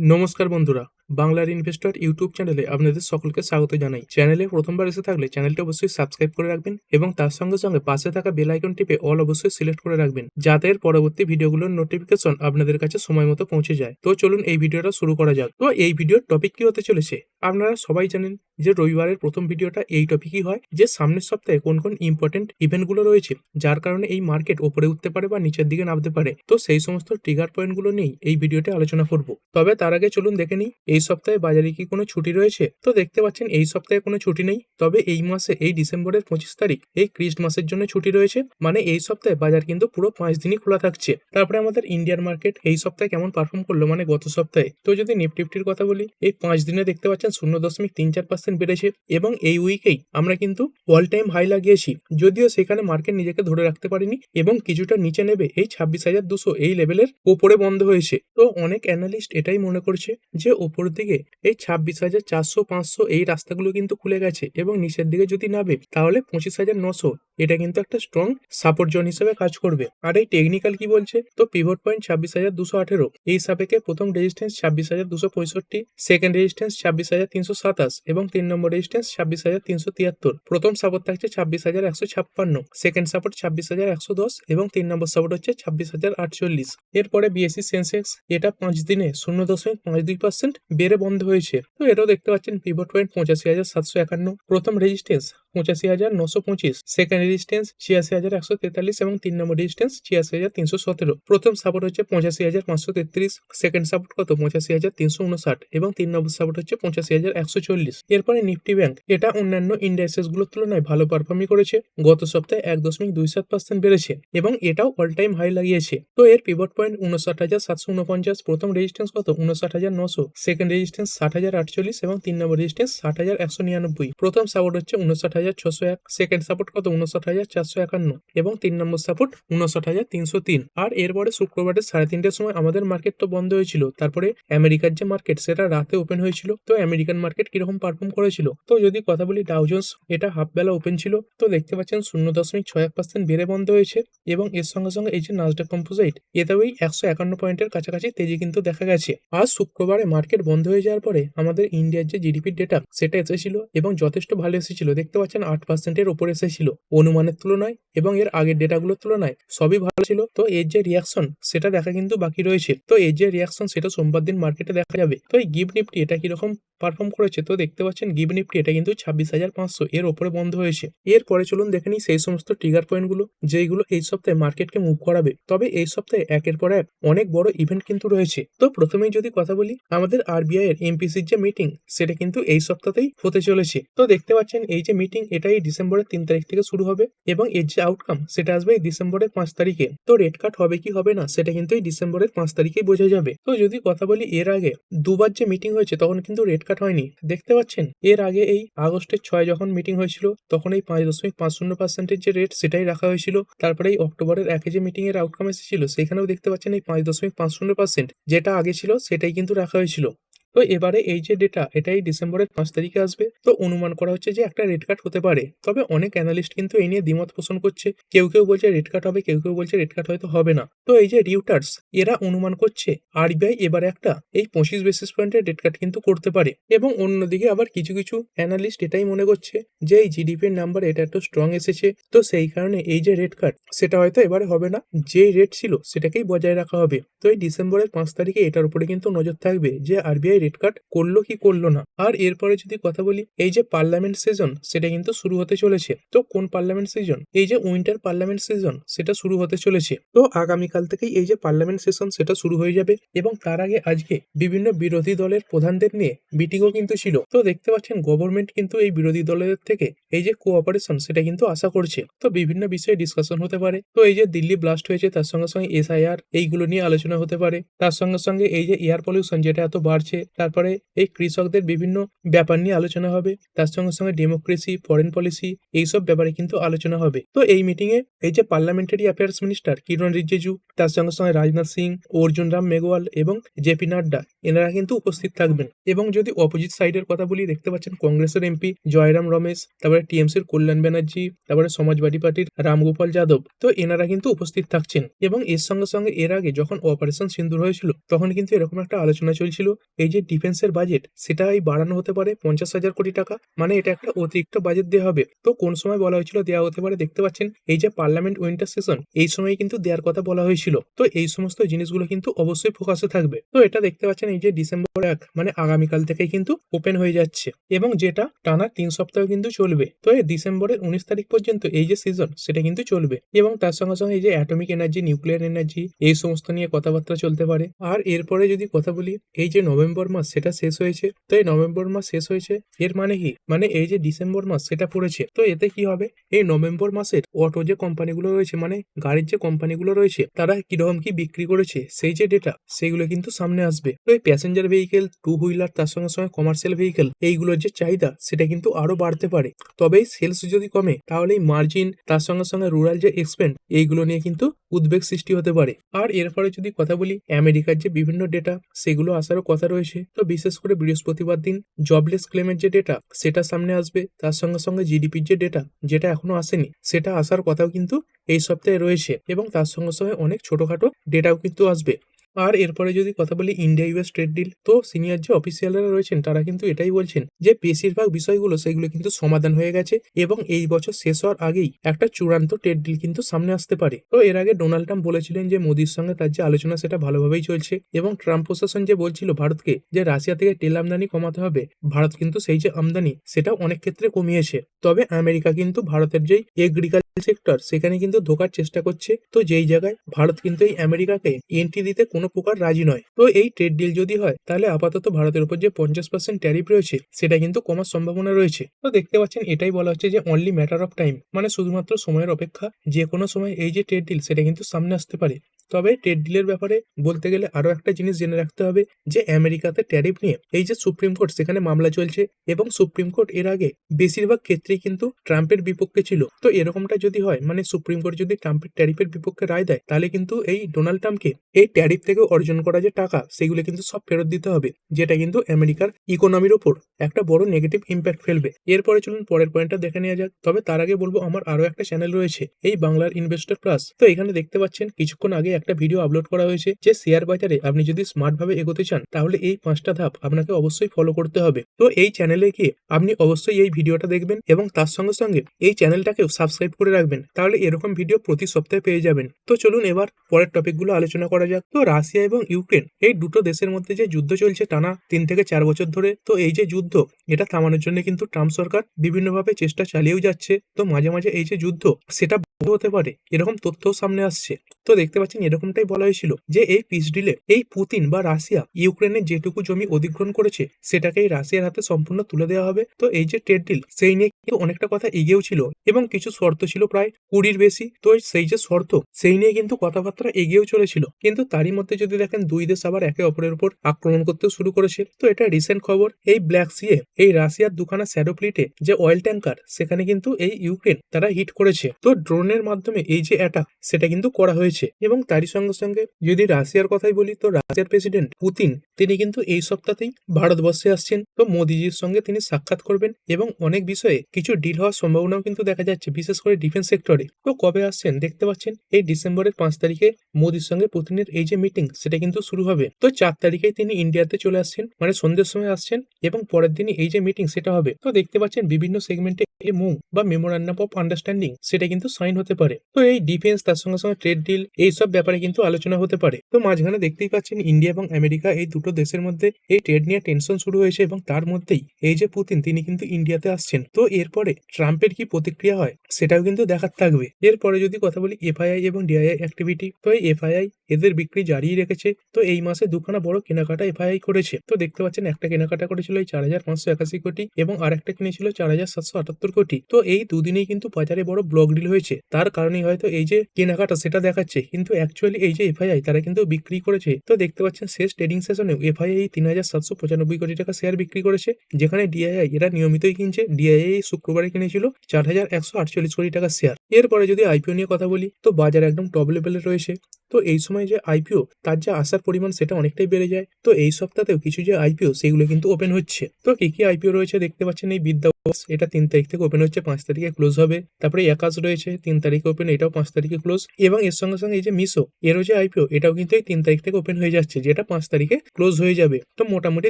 নমস্কার বন্ধুরা। বাংলার ইনভেস্টর ইউটিউব চ্যানেলে আপনাদের সকলকে স্বাগত জানাই। চ্যানেলে প্রথমবার এসে থাকলে চ্যানেলটি অবশ্যই সাবস্ক্রাইব করে রাখবেন এবং তার সঙ্গে সঙ্গে পাশে থাকা বেল আইকন টিপে অল অবশ্যই সিলেক্ট করে রাখবেন, যাতে এর পরবর্তী ভিডিওগুলোর নোটিফিকেশন আপনাদের কাছে সময় মতো পৌঁছে যায়। তো চলুন এই ভিডিওটা শুরু করা যাক। তো এই ভিডিওর টপিক কি হতে চলেছে? আপনারা সবাই জানেন যে রবিবারের প্রথম ভিডিওটা এই টপিকই হয় যে সামনের সপ্তাহে কোন কোন ইম্পর্টেন্ট ইভেন্টগুলো রয়েছে, যার কারণে এই মার্কেট ওপরে উঠতে পারে বা নিচের দিকে নামতে পারে। তো সেই সমস্ত ট্রিগার পয়েন্টগুলো নিয়েই এই ভিডিওতে আলোচনা করব। তবে তার আগে চলুন দেখে নিই, এই সপ্তাহে বাজারে কি কোনো ছুটি রয়েছে? তো দেখতে পাচ্ছেন এই সপ্তাহে কোনো ছুটি নেই। তবে এই মাসে, এই ডিসেম্বরের পঁচিশ তারিখ, এই ক্রিস্ট মাসের জন্য ছুটি রয়েছে। মানে এই সপ্তাহে বাজার কিন্তু পুরো পাঁচ দিনই খোলা থাকছে। তারপরে আমাদের ইন্ডিয়ান মার্কেট এই সপ্তাহে কেমন পারফর্ম করল? মানে গত সপ্তাহে। তো যদি নিফটি ফিফটির কথা বলি, এই পাঁচ দিনে দেখতে পাচ্ছেন শূন্য দশমিক তিন চার পার্সেন্ট বেড়েছে। এবং এই উইকেই আমরা কিন্তু অল টাইম হাই লাগিয়েছি। যদিও সেখানে মার্কেট নিজেকে ধরে রাখতে পারেনি এবং কিছুটা নিচে নেবে এই ছাব্বিশ হাজার দুশো এই লেভেলের ওপরে বন্ধ হয়েছে। তো অনেক অ্যানালিস্ট এটাই মনে করছে যে, ওপর দিকে এই ছাব্বিশ হাজার চারশো পাঁচশো এই রাস্তাগুলো কিন্তু খুলে গেছে এবং নিচের দিকে যদি নামে তাহলে পঁচিশ হাজার নশো। এটা কিন্তু একটা স্ট্রং সাপোর্ট জোন হিসেবে কাজ করবে। আর এই টেকনিক্যাল কি বলছে? তো পিভট পয়েন্ট ছাব্বিশ হাজার দুশো আঠেরো। এই সাপেক্ষে প্রথম রেজিস্ট্যান্স ছাব্বিশ হাজার দুশো পঁয়ষট্টি সেকেন্ড রেজিস্ট্যান্স ছাব্বিশ হাজার তিনশো সাতাশ এবং তিন নম্বর রেজিস্ট্যান্স ছাব্বিশ হাজার তিনশো তিয়াত্তর। প্রথম সাপোর্ট থাকছে ছাব্বিশ হাজার একশো ছাপ্পান্ন সেকেন্ড সাপোর্ট ছাব্বিশ হাজার একশো দশ এবং তিন নম্বর সাপোর্ট হচ্ছে ছাব্বিশ হাজার আটচল্লিশ। এরপরে বিএসসি সেন্সেক্স এটা পাঁচ দিনে শূন্য দশমিক পাঁচ দুই পার্সেন্ট বেড়ে বন্ধ হয়েছে। তো এটাও দেখতে পাচ্ছেন পিভট পয়েন্ট পঁচাশি হাজার সাতশো একান্ন। প্রথম রেজিস্ট্যান্স পঁচাশি হাজার নশো পঁচিশ। সেকেন্ড রেজিস্ট্যান্স ছিয়াশি হাজার একশো তেতাল্লিশ এবং তিন নম্বর রেজিস্ট্যান্স ছিয়াশি হাজার তিনশো সতেরো। প্রথম সাপোর্ট হচ্ছে পঁচাশি হাজার পাঁচশো তেত্রিশ। সেকেন্ড সাপোর্ট কত? পঁচাশি হাজার তিনশো উনষাট এবং তিন নম্বর সাপোর্ট হচ্ছে পঁচাশি হাজার একশো চল্লিশ। এরপরে নিফটি ব্যাংক এটা অন্যান্য ইন্ডাইসেসগুলোর তুলনায় ভালো পারফর্মই করেছে। গত সপ্তাহে এক দশমিক দুই সাত পার্সেন্ট বেড়েছে এবং এটাও অল টাইম হাই লাগিয়েছে। তো এর পিভট পয়েন্ট উনষাট হাজার সাতশো উনপঞ্চাশ। প্রথম রেজিস্ট্যান্স কত? উনষাট হাজার নশো। সেকেন্ড রেজিস্ট্যান্স ষাট হাজার আটচল্লিশ এবং তিন নম্বর রেজিস্ট্যান্স ষাট হাজার একশো নিরানব্বই। প্রথম সাপোর্ট হচ্ছে উনষাট হাজার ছশো এক সেকেন্ড সাপোর্ট কত? উনষাট হাজার চারশো একান্ন এবং তিন নম্বর সাপোর্ট উনষাট হাজার তিনশো তিন। আর এরপরে শুক্রবারের সাড়ে তিনটের সময় আমাদের মার্কেট তো বন্ধ হয়েছিল। তারপরে আমেরিকার যে মার্কেট সেটা রাতে ওপেন হয়েছিল। তো আমেরিকান মার্কেট কীরকম পারফর্ম করেছিল? তো যদি কথা বলি ডাউজন্স এটা হাফ বেলা ওপেন ছিল। তো দেখতে পাচ্ছেন শূন্য দশমিক ছয় এক পার্সেন্ট বেড়ে বন্ধ হয়েছে এবং এর সঙ্গে সঙ্গে এই যে নাজডাক কম্পোজাইট এতেও এই একশো একান্ন পয়েন্টের কাছাকাছি তেজি কিন্তু দেখা গেছে। আজ শুক্রবারে মার্কেট বন্ধ হয়ে যাওয়ার পরে আমাদের ইন্ডিয়ার যে জিডিপির ডেটা সেটা এসেছিল এবং যথেষ্ট ভালো এসেছিল। দেখতে পাচ্ছেন আট পার্সেন্টের ওপর এসেছিল। অনুমানের তুলনায় এবং এর আগের ডেটাগুলোর তুলনায় সবই ভালো ছিল। তো এর যে রিয়াকশন সেটা দেখা কিন্তু বাকি রয়েছে। তো এর যে রিয়াকশন সেটা সোমবার দিন মার্কেটে দেখা যাবে। তো এই গিফট নিফটি এটা কীরকম? পারফর্ম করেছে, তো দেখতে পাচ্ছেন গিভ নিফটি এটা কিন্তু ছাব্বিশ হাজার পাঁচশো এর ওপরে বন্ধ হয়েছে। এরপরে চলুন দেখে নিই সেই সমস্ত ট্রিগার পয়েন্টগুলো যেইগুলো এই সপ্তাহে মার্কেটকে মুভ করাবে। তবে এই সপ্তাহে একের পর এক অনেক বড় ইভেন্ট কিন্তু রয়েছে। তো প্রথমেই যদি কথা বলি, আমাদের আরবিআই এর এমপিসির যে মিটিং সেটা কিন্তু এই সপ্তাহতেই হতে চলেছে। তো দেখতে পাচ্ছেন এই যে মিটিং এটা এই ডিসেম্বরের তিন তারিখ থেকে শুরু হবে এবং এর যে আউটকাম সেটা আসবে এই ডিসেম্বরের পাঁচ তারিখে। তো রেড কাট হবে কি হবে না, সেটা কিন্তু এই ডিসেম্বরের পাঁচ তারিখেই বোঝা যাবে। তো যদি কথা বলি এর আগে, দুবার যে মিটিং হয়েছে, তখন কিন্তু রেড কাট হয়নি। দেখতে পাচ্ছেন? এর আগে এই আগস্টের ছয় যখন মিটিং হয়েছিল, তখন এই পাঁচ দশমিক পাঁচ শূন্য পার্সেন্টের যে রেট সেটাই রাখা হয়েছিল। তারপরে এই অক্টোবরের একে যে মিটিং এর আউটকাম এসেছিল, সেখানেও দেখতে পাচ্ছেন এই পাঁচ দশমিক পাঁচ শূন্য পার্সেন্ট যেটা আগে ছিল, সেটাই কিন্তু রাখা হয়েছিল। তো এবারে এই যে ডেটা এটাই ডিসেম্বরের পাঁচ তারিখে আসবে। তো অনুমান করা হচ্ছে যে একটা রেড কার্ড হতে পারে। তবে অনেক অ্যানালিস্ট কিন্তু এই নিয়ে দ্বিমত পোষণ করছে। কেউ কেউ বলছে রেড কার্ড হবে, কেউ কেউ বলছে রেড কার্ড হয়তো হবে না। তো এই যে রিউটার্স এরা অনুমান করছে আরবিআই এবারে একটা, এই পঁচিশ বেসিস পয়েন্টের রেড কার্ড কিন্তু করতে পারে। এবং অন্যদিকে আবার কিছু কিছু অ্যানালিস্ট এটাই মনে করছে যে এই জিডিপি এর নাম্বার এটা একটু স্ট্রং এসেছে। তো সেই কারণে এই যে রেড কার্ড সেটা হয়তো এবারে হবে না। যে রেট ছিল, সেটাকেই বজায় রাখা হবে। তো এই ডিসেম্বরের পাঁচ তারিখে এটার উপরে কিন্তু নজর থাকবে যে আরবিআই রেড কার্ড করল কি করল না। আর এরপরে যদি কথা বলি, এই যে পার্লামেন্ট সিজন সেটা কিন্তু শুরু হতে চলেছে। তো কোন পার্লামেন্ট সিজন এই যে উইন্টার পার্লামেন্ট সিজন সেটা শুরু হতে চলেছে। তো আগামীকাল থেকেই এই যে পার্লামেন্ট সেশন সেটা শুরু হয়ে যাবে। এবং তার আগে আজকে বিভিন্ন বিরোধী দলের প্রধানদের নিয়ে মিটিংও কিন্তু ছিল। তো দেখতে পাচ্ছেন গভর্নমেন্ট কিন্তু এই বিরোধী দলের থেকে এই যে কোঅপারেশন সেটা কিন্তু আশা করছে। তো বিভিন্ন বিষয়ে ডিসকাশন হতে পারে। তো এই যে দিল্লি ব্লাস্ট হয়েছে, তার সঙ্গে সঙ্গে এসআইআর এইগুলো নিয়ে আলোচনা হতে পারে। তার সঙ্গে সঙ্গে এই যে এয়ার পলিউশন যেটা এত বাড়ছে তারপরে এই কৃষকদের বিভিন্ন ব্যাপার নিয়ে আলোচনা হবে, তার সঙ্গে সঙ্গে ডেমোক্রেসি ফরেন পলিসি এইসব ব্যাপারে কিন্তু আলোচনা হবে। তো এই মিটিং এ এই যে parliamentary affairs minister Kiren Rijiju, তার সঙ্গে সঙ্গে রাজনাথ সিং, অর্জুন রাম মেঘওয়াল এবং জেপি নাড্ডা, এনারা কিন্তু উপস্থিত থাকবেন। এবং যদি অপোজিট সাইডের কথা বলি, দেখতে পাচ্ছেন কংগ্রেসের এমপি জয়রাম রমেশ, তারপরে টিএমসির কল্যাণ ব্যানার্জি, তারপরে সমাজবাদী পার্টির রামগোপাল যাদব, তো এনারা কিন্তু উপস্থিত থাকছেন। এবং এর সঙ্গে সঙ্গে এর আগে যখন অপারেশন সিন্দুর হয়েছিল, তখন কিন্তু এরকম একটা আলোচনা চলছিল। এই যে ডিফেন্সের বাজেট সেটা এই বাড়ানো হতে পারে পঞ্চাশ হাজার কোটি টাকা। মানে এটা একটা অতিরিক্ত বাজেট দেওয়া হবে। তো কোন সময় বলা হয়েছিল দেওয়া হতে পারে দেখতে পাচ্ছেন, এই যে পার্লামেন্ট উইন্টার সেশন এই সময় কিন্তু দেওয়ার কথা বলা হয়েছিল। তো এই সমস্ত জিনিসগুলো কিন্তু অবশ্যই ফোকাসে থাকবে। তো এটা দেখতে পাচ্ছেন এই যে ডিসেম্বর এক মানে আগামীকাল থেকেই কিন্তু ওপেন হয়ে যাচ্ছে। এবং যেটা টানা তিন সপ্তাহ কিন্তু চলবে। তো এই ডিসেম্বরের উনিশ তারিখ পর্যন্ত এই যে সিজন সেটা কিন্তু চলবে। এবং তার সঙ্গে সঙ্গে এই যে অ্যাটমিক এনার্জি নিউক্লিয়ার এনার্জি এই সমস্ত নিয়ে কথাবার্তা চলতে পারে। আর এরপরে যদি কথা বলি, এই যে নভেম্বর মাস সেটা শেষ হয়েছে, তো এই নভেম্বর মাস শেষ হয়েছে, এর মানে কি? মানে এই যে ডিসেম্বর মাস সেটা পড়েছে, তো এতে কি হবে? এই নভেম্বর মাসের অটো যে কোম্পানিগুলো রয়েছে মানে গাড়ির যে কোম্পানিগুলো রয়েছে, তারা কীরকম কি বিক্রি করেছে, সেই যে ডেটা সেইগুলো কিন্তু সামনে আসবে। তো এই প্যাসেঞ্জার ভেহিকেল টু হুইলার তার সঙ্গে সঙ্গে কমার্শিয়াল ভেহিকেল এইগুলোর যে চাহিদা, সেটা কিন্তু আরও বাড়তে পারে। তবে সেলস যদি কমে, তাহলে এই মার্জিন তার সঙ্গে সঙ্গে রুরাল যে এক্সপেন্ড এইগুলো নিয়ে কিন্তু উদ্বেগ সৃষ্টি হতে পারে। আর এরপরে যদি কথা বলি আমেরিকার যে বিভিন্ন ডেটা সেগুলো আসারও কথা রয়েছে। তো বিশেষ করে বৃহস্পতিবার দিন জবলেস ক্লেমের যে ডেটা সেটা সামনে আসবে, তার সঙ্গে সঙ্গে জিডিপির যে ডেটা যেটা এখনও আসেনি, সেটা আসার কথাও কিন্তু এই সপ্তাহে রয়েছে এবং তার সঙ্গে সঙ্গে অনেক ছোটখাটো ডেটাও কিন্তু আসবে। আর এরপরে যদি কথা বলি ইন্ডিয়া ইউএস ট্রেড ডিল তো সিনিয়র যে অফিসিয়ালরা রয়েছেন, তারা কিন্তু এটাই বলছেন যে বেশিরভাগ বিষয়গুলো, সেগুলো কিন্তু সমাধান হয়ে গেছে এবং এই বছর শেষ হওয়ার আগেই একটা চূড়ান্ত ট্রেড ডিল কিন্তু সামনে আসতে পারে। তো এর আগে ডোনাল্ড ট্রাম্প বলেছিলেন যে মোদির সঙ্গে তার যে আলোচনা, সেটা ভালোভাবেই চলছে এবং ট্রাম্প প্রশাসন যে বলছিল ভারতকে যে রাশিয়া থেকে তেল আমদানি কমাতে হবে, ভারত কিন্তু সেই যে আমদানি, সেটাও অনেক ক্ষেত্রে কমিয়েছে। তবে আমেরিকা কিন্তু ভারতের যেই এগ্রিকালচার সেক্টর সেখানে কিন্তু ধোকার চেষ্টা করছে। তো যেই জায়গায় ভারত কিন্তু এই আমেরিকাকে এন্ট্রি দিতে কোনো প্রকার রাজি নয়। তো এই ট্রেড ডিল যদি হয়, তাহলে আপাতত ভারতের উপর যে পঞ্চাশ পার্সেন্ট ট্যারিফ রয়েছে, সেটা কিন্তু কমার সম্ভাবনা রয়েছে। তো দেখতে পাচ্ছেন, এটাই বলা হচ্ছে যে অনলি ম্যাটার অফ টাইম মানে শুধুমাত্র সময়ের অপেক্ষা যে কোনো সময় এই যে ট্রেড ডিল সেটা কিন্তু সামনে আসতে পারে। তবে ট্রেড ডিলের ব্যাপারে বলতে গেলে আরও একটা জিনিস জেনে রাখতে হবে যে আমেরিকাতে ট্যারিফ নিয়ে এই যে সুপ্রিম কোর্ট সেখানে মামলা চলছে এবং সুপ্রিম কোর্ট এর আগে বেশিরভাগ ক্ষেত্রেই কিন্তু ট্রাম্পের বিপক্ষে ছিল। তো এরকমটা যদি হয় মানে সুপ্রিম কোর্ট যদি ট্রাম্পের ট্যারিফের বিপক্ষে রায় দেয়, তাহলে কিন্তু এই ডোনাল্ড ট্রাম্পকে এই ট্যারিফ থেকে অর্জন করা যে টাকা, সেগুলো কিন্তু সব ফেরত দিতে হবে, যেটা কিন্তু আমেরিকার ইকোনমির ওপর একটা বড় নেগেটিভ ইম্প্যাক্ট ফেলবে। এরপরে চলুন পরের পয়েন্টটা দেখে নেওয়া যাক। তবে তার আগে বলব, আমার আরও একটা চ্যানেল রয়েছে, এই বাংলার ইনভেস্টর প্লাস তো এখানে দেখতে পাচ্ছেন, কিছুক্ষণ আগে একটা ভিডিও আপলোড করা হয়েছে যে শেয়ার বাজারে আপনি যদি স্মার্ট ভাবে এগোতে চান, তাহলে এই পাঁচটা ধাপ আপনাকে অবশ্যই ফলো করতে হবে। তো এই চ্যানেলে গিয়ে আপনি অবশ্যই এই ভিডিওটা দেখবেন এবং তার সঙ্গে সঙ্গে এই চ্যানেলটাকেও সাবস্ক্রাইব করে রাখবেন। তাহলে এরকম ভিডিও প্রতি সপ্তাহে পেয়ে যাবেন। তো চলুন এবার পরের টপিকগুলো আলোচনা করা যাক। তো রাশিয়া এবং ইউক্রেন, এই দুটো দেশের মধ্যে যে যুদ্ধ চলছে টানা তিন থেকে চার বছর ধরে, তো এই যে যুদ্ধ, এটা থামানোর জন্য কিন্তু ট্রাম্প সরকার বিভিন্নভাবে চেষ্টা চালিয়েও যাচ্ছে। তো মাঝে মাঝে এই যে যুদ্ধ, সেটা হতে পারে, এরকম তথ্যও সামনে আসছে। তো দেখতে পাচ্ছেন এরকমটাই বলা হয়েছিল যে এই পিস ডিলে এই পুতিন বা রাশিয়া ইউক্রেনের যেটুকু জমি অধিগ্রহণ করেছে সেটাকে এই রাশিয়ার হাতে সম্পূর্ণ তুলে দেওয়া হবে। তো এই যে ট্রেড ডিল সেই নিয়ে কিন্তু অনেকটা কথা এগিয়েও ছিল এবং কিছু শর্ত ছিল প্রায় কুড়ির বেশি। তো সেই যে শর্ত, সেই নিয়ে কিন্তু কথাবার্তা এগিয়েও চলেছিল। কিন্তু তারই মধ্যে যদি দেখেন, দুই দেশ আবার একে অপরের উপর আক্রমণ করতে শুরু করেছে। তো এটা রিসেন্ট খবর, এই ব্ল্যাক সিয়ে এই রাশিয়ার দুখানা স্যাডো প্লিটে যে অয়েল ট্যাঙ্কার সেখানে কিন্তু এই ইউক্রেন তারা হিট করেছে। তো ড্রোনের মাধ্যমে এই যে অ্যাটাক সেটা কিন্তু করা হয়েছে এবং তারই সঙ্গে সঙ্গে যদি রাশিয়ার কথাই বলি, তো রাশিয়ার প্রেসিডেন্ট পুতিন, তিনি কিন্তু এই সপ্তাহতেই ভারতবর্ষে আসছেন। তো মোদিজির সঙ্গে তিনি সাক্ষাৎ করবেন এবং অনেক বিষয়ে কিছু ডিল হওয়ার সম্ভাবনাও কিন্তু দেখা যাচ্ছে, বিশেষ করে ডিফেন্স সেক্টরে তো কবে আসছেন দেখতে পাচ্ছেন, এই ডিসেম্বরের পাঁচ তারিখে মোদির সঙ্গে পুতিনের এই যে মিটিং সেটা কিন্তু শুরু হবে। তো চার তারিখে তিনি ইন্ডিয়াতে চলে আসছেন মানে সন্ধ্যের সময় আসছেন এবং পরের দিনই এই যে মিটিং সেটা হবে। তো দেখতে পাচ্ছেন বিভিন্ন সেগমেন্টে মুভ বা মেমোরান্ডাম অফ আন্ডারস্ট্যান্ডিং সেটা কিন্তু সাইন হতে পারে। তো এই ডিফেন্স তার সঙ্গে সঙ্গে ট্রেড ডিল এইসব ব্যাপারে কিন্তু আলোচনা হতে পারে। তো মাঝখানে দেখতেই পাচ্ছেন ইন্ডিয়া এবং আমেরিকা এই দুটো দেশের মধ্যে এই ট্রেড নিয়ে টেনশন শুরু হয়েছে এবং তার মধ্যেই এই যে পুতিন, তিনি কিন্তু ইন্ডিয়াতে আসছেন। তো এরপরে ট্রাম্পের কি প্রতিক্রিয়া হয় সেটাও কিন্তু দেখার থাকবে। এরপরে যদি কথা বলি এফআইআই এবং ডিআইআই অ্যাক্টিভিটি তো এই এফআইআই এদের বিক্রি জারিই রেখেছে। তো এই মাসে দুখানা বড় কেনাকাটা এফআইআই করেছে। তো দেখতে পাচ্ছেন একটা কেনাকাটা করেছিল এই চার হাজার পাঁচশো একাশি কোটি এবং আরেকটা কিনেছিল চার হাজার সাতশো আটাত্তর কোটি। তো এই দুদিনেই কিন্তু বাজারে বড় ব্লক ডিল হয়েছে। তার কারণেই হয়তো এই যে কেনাকাটা সেটা দেখাচ্ছে। কিন্তু অ্যাকচুয়ালি এই যে এফআইআই তারা কিন্তু বিক্রি করেছে। তো দেখতে পাচ্ছেন শেষ ট্রেডিং সেশনেও এফআইআই তিন হাজার সাতশো পঁচানব্বই কোটি টাকা শেয়ার বিক্রি করেছে। যেখানে ডিআইআই এরা নিয়মিতই কিনছে। ডিআইআই শুক্রবারে কিনেছিল চার হাজার একশো আটচল্লিশ কোটি টাকা শেয়ার এরপরে যদি আইপিও নিয়ে কথা বলি, তো বাজার একদম টপ লেভেলে রয়েছে। তো এই সময় যে আইপিও তার যে আসার পরিমাণ সেটা অনেকটাই বেড়ে যায়। তো এই সপ্তাহতেও কিছু যে আইপিও সেগুলো কিন্তু ওপেন হচ্ছে। তো কি কি আইপিও রয়েছে দেখতে পাচ্ছেন এই বিদ্যা এটা তিন তারিখ থেকে ওপেন হচ্ছে, পাঁচ তারিখে ক্লোজ হবে। তারপরে একাশ রয়েছে, তিন তারিখে ওপেন এটাও পাঁচ তারিখে ক্লোজ এবং এর সঙ্গে সঙ্গে এই যে মিশো এরও যে আইপিও এটাও কিন্তু এই তিন তারিখ থেকে ওপেন হয়ে যাচ্ছে, যেটা পাঁচ তারিখে ক্লোজ হয়ে যাবে। তো মোটামুটি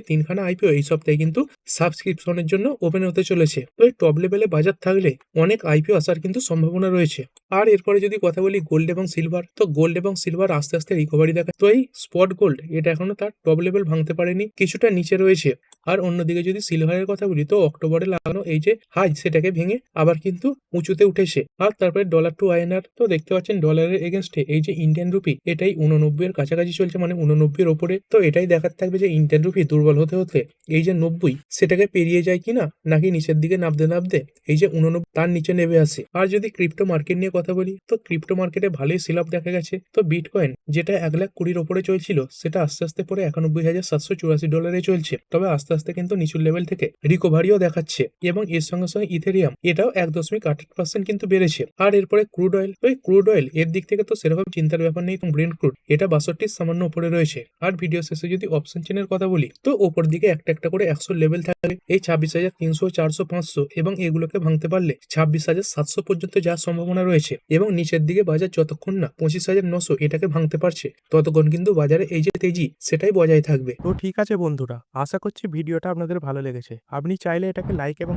তিনখানা আইপিও এই সপ্তাহে কিন্তু সাবস্ক্রিপশনের জন্য ওপেন হতে চলেছে। তো এই টপ লেভেলে বাজার থাকলে অনেক আইপিও আসার কিন্তু সম্ভাবনা রয়েছে। আর এরপরে যদি কথা বলি গোল্ড এবং সিলভার তো গোল্ড এবং সিলভার আস্তে আস্তে রিকভারি দেখা তো এই স্পট গোল্ড এটা এখনও তার টপ লেভেল ভাঙতে পারেনি, কিছুটা নিচে রয়েছে। আর অন্যদিকে যদি সিলভারের কথা বলি, তো অক্টোবরে লাগানো এই যে, হাই, সেটাকে ভেঙে আবার কিন্তু উঁচুতে উঠেছে আর তারপরে ডলার টু আইএনআর তো দেখতে পাচ্ছেন ডলারের এগেনস্টে এই যে ইন্ডিয়ান রুপি এটাই উননব্বই এর কাছাকাছি চলছে মানে উননব্বই এর ওপরে। তো এটাই দেখার থাকবে যে ইন্ডিয়ান রুপি দুর্বল হতে হতে এই যে নব্বই, সেটাকে পেরিয়ে যায় কিনা, নাকি নিচের দিকে নামতে নামতে এই যে উননব্বই, তার নিচে নেমে আসে। আর যদি ক্রিপ্টো মার্কেট নিয়ে কথা বলি, তো ক্রিপ্টো মার্কেটে ভালোই সিলাপ দেখা গেছে। তো বিটকয়েন যেটা এক লাখ কুড়ির ওপরে চলছিল, সেটা আস্তে আস্তে পরে একানব্বই হাজার সাতশো চুরাশি ডলারে চলছে। তবে আস্তে আস্তে কিন্তু নিচুর লেভেল থেকে রিকভারিও দেখাচ্ছে। এবং এর সঙ্গে সঙ্গে ইথেরিয়াম, এটাও এক দশমিক আট পার্সেন্ট কিন্তু বেড়েছে। আর এরপরে ক্রুড অয়েল ওই ক্রুড অয়েল এর দিক থেকে তো সেরকম চিন্তার ব্যাপার নেই ব্রেন ক্রুড এটা বাষট্টির সামান্য উপরে রয়েছে। আর ভিডিও শেষে যদি অপশন চেনের কথা বলি, তো ওপর দিকে একটা একটা করে একশো লেভেল থাকবে। এই ছাব্বিশ হাজার তিনশো, চারশো, পাঁচশো এবং এগুলোকে ভাঙতে পারলে ছাব্বিশ হাজার সাতশো পর্যন্ত যাওয়ার সম্ভাবনা রয়েছে, এবং নিচের দিকে বাজার যতক্ষণ না পঁচিশ হাজার নশো এটাকে ভাঙতে পারছে, ততক্ষণ কিন্তু বাজারে এই যে তেজি, সেটাই বজায় থাকবে। তো ঠিক আছে বন্ধুরা, আশা করছি ভিডিওটা আপনাদের ভালো লেগেছে। আপনি চাইলে এটাকে লাইক এবং